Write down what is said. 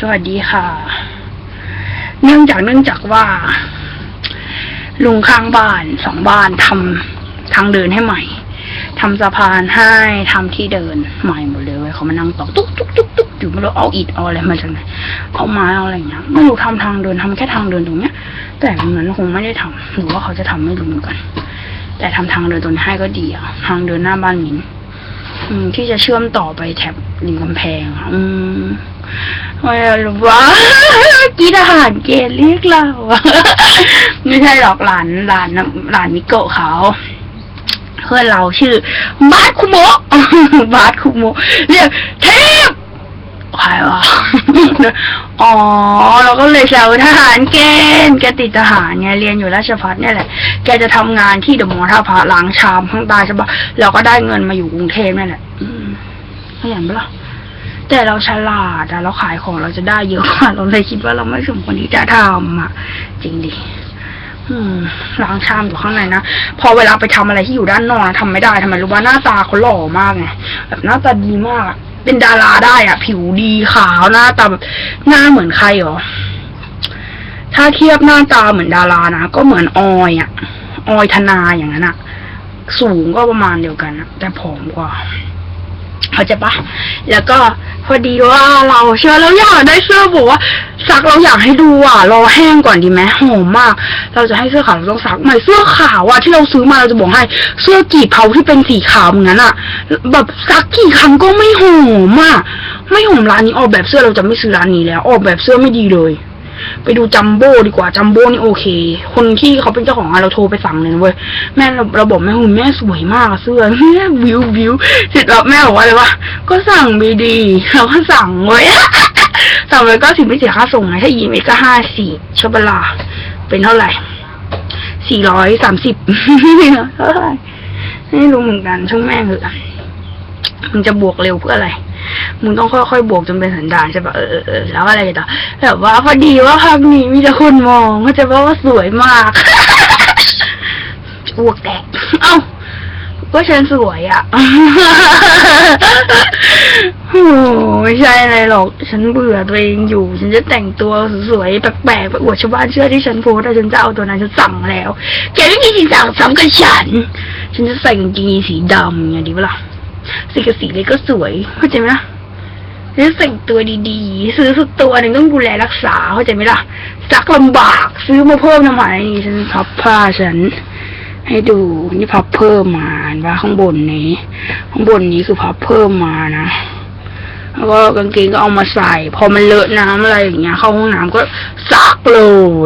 สวัสดีค่ะ เนื่องจากเนื่องจากว่า ลุงข้างบ้านสองบ้านทำทางเดินให้ใหม่ทำสะพานให้ทำที่เดินใหม่หมดเลยเขามานั่งต่อตุ๊กตุ๊กตุ๊กตุ๊กอยู่ไม่รู้เอาอิฐเอาอะไรมาจากไหนเอาไม้เอาอะไรอย่างเงี้ยไม่รู้ทำทางเดินทำแค่ทางเดินตรงเนี้ย แต่เหมือนคงไม่ได้ทำหรือว่าเขาจะทำไม่รู้เหมือนกัน แต่ทำทางเดินตรงนี้ให้ก็ดีอะทางเดินหน้าบ้านมินที่จะเชื่อมต่อไปแถบริมกำแพงอืม ไม่รู้ว่ากีทหารเกณฑ์เรียกเราไม่ใช่หรอกหลานหลานหลานมิโกะเขาเพื่อนเราชื่อบาสคุโมะบาสคุโมะเรียกเทพใครวะอ๋อ เราก็เลยแซวทหารเกณฑ์แกติดทหารไงเรียนอยู่ราชพัฒเนี่ยแหละ แกจะทำงานที่เดอะมอท่าพระล้างชามข้างใต้ใช่ปะเราก็ได้เงินมาอยู่กรุงเทพนั่แหละอืมขยันปะล่ะ แต่เราฉลาดอะเราขายของเราจะได้เยอะกว่าเราเลยคิดว่าเราไม่สมควรที่จะทำอะจริงดิล้างชามอยู่ข้างในนะ พอเวลาไปทำอะไรที่อยู่ด้านนอกนะทำไม่ได้ทำไมรู้ว่าหน้าตาเขาหล่อมากไงแบบหน้าตาดีมากเป็นดาราได้อะ ผิวดีขาวหน้าตาแบบหน้าเหมือนใครหรอ ถ้าเทียบหน้าตาเหมือนดารานะก็เหมือนออยอะออยธนาอย่างนั้นอะสูงก็ประมาณเดียวกันอะแต่ผอมกว่าเข้าใจปะแล้วก็ พอดีว่าเราเชื่อแล้วอยากได้เสื้อบอกว่าซักเราอยากให้ดูอะรอแห้งก่อนดีไหมหอมมาก เราจะให้เสื้อขาวเราต้องซักใหม่เสื้อขาวอะที่เราซื้อมาเราจะบอกให้เสื้อกีบเผาที่เป็นสีขาวเหมือนนั้นอะ แบบซักกี่ครั้งก็ไม่หอมอะไม่หอมร้านนี้ออกแบบเสื้อเราจะไม่ซื้อร้านนี้แล้ว ออกแบบเสื้อไม่ดีเลย ไปดูจัมโบ้ดีกว่าจัมโบ้นี่โอเค คนที่เขาเป็นเจ้าของอะเราโทรไปสั่งเลยนะเว้ยแม่เราเราบอกแม่หุ่นแม่สวยมากอะเสื้อแม่วิววิวเสร็จแล้วแม่บอกว่าอะไรวะก็สั่งดีดีเราก็สั่งเว้ยสั่งไปก็สิบไม่เสียค่าส่งไงถ้ายีเมก็ห้าสี่ชอบเวลาเป็นเท่าไหร่สี่ร้อยสามสิบเท่าไหร่ไม่รู้เหมือนกันช่างแม่งเหอะมันจะบวกเร็วเพื่ออะไร มึงต้องค่อยๆบวกจนเป็นสันดานใช่ปะเออเออเออแล้วอะไรต่อแบบว่าพอดีว่าภาพนี้มีแต่คนมองเขาใจะว่าว่าสวยมากอ้วกแตกเอ้าก็ฉันสวยอะ่ะโอ้ไม่ใช่อะไรหรอก ฉันเบื่อตัวเองอยู่ ฉันจะแต่งตัวสวยๆแปลกๆไปอวดชาวบ้านเชื่อที่ฉันโพสต์แต่ฉันจะเอาตัวนั้นฉันสั่งแล้ว แกไม่มีสิทธิ์สั่งซ้ำกับฉัน ฉันจะใส่กางเกงยีนสีดำไงดีปะล่ะสีกับสีเลยก็สวยเข้าใจไหมล่ะ ซื้อแต่งตัวดีๆ ซื้อสักตัวหนึ่งต้องดูแลรักษาเข้าใจไหมล่ะซักลำบากซื้อมาเพิ่มทำไมนี่ฉันพับผ้าฉัน ให้ดูนี่พับเพิ่มมาเห็นว่าข้างบนนี้ ข้างบนนี้คือพับเพิ่มมานะแล้วก็กางเกงก็เอามาใส่ พอมันเลอะน้ำอะไรอย่างเงี้ย เข้าห้องน้ำก็ซักเลย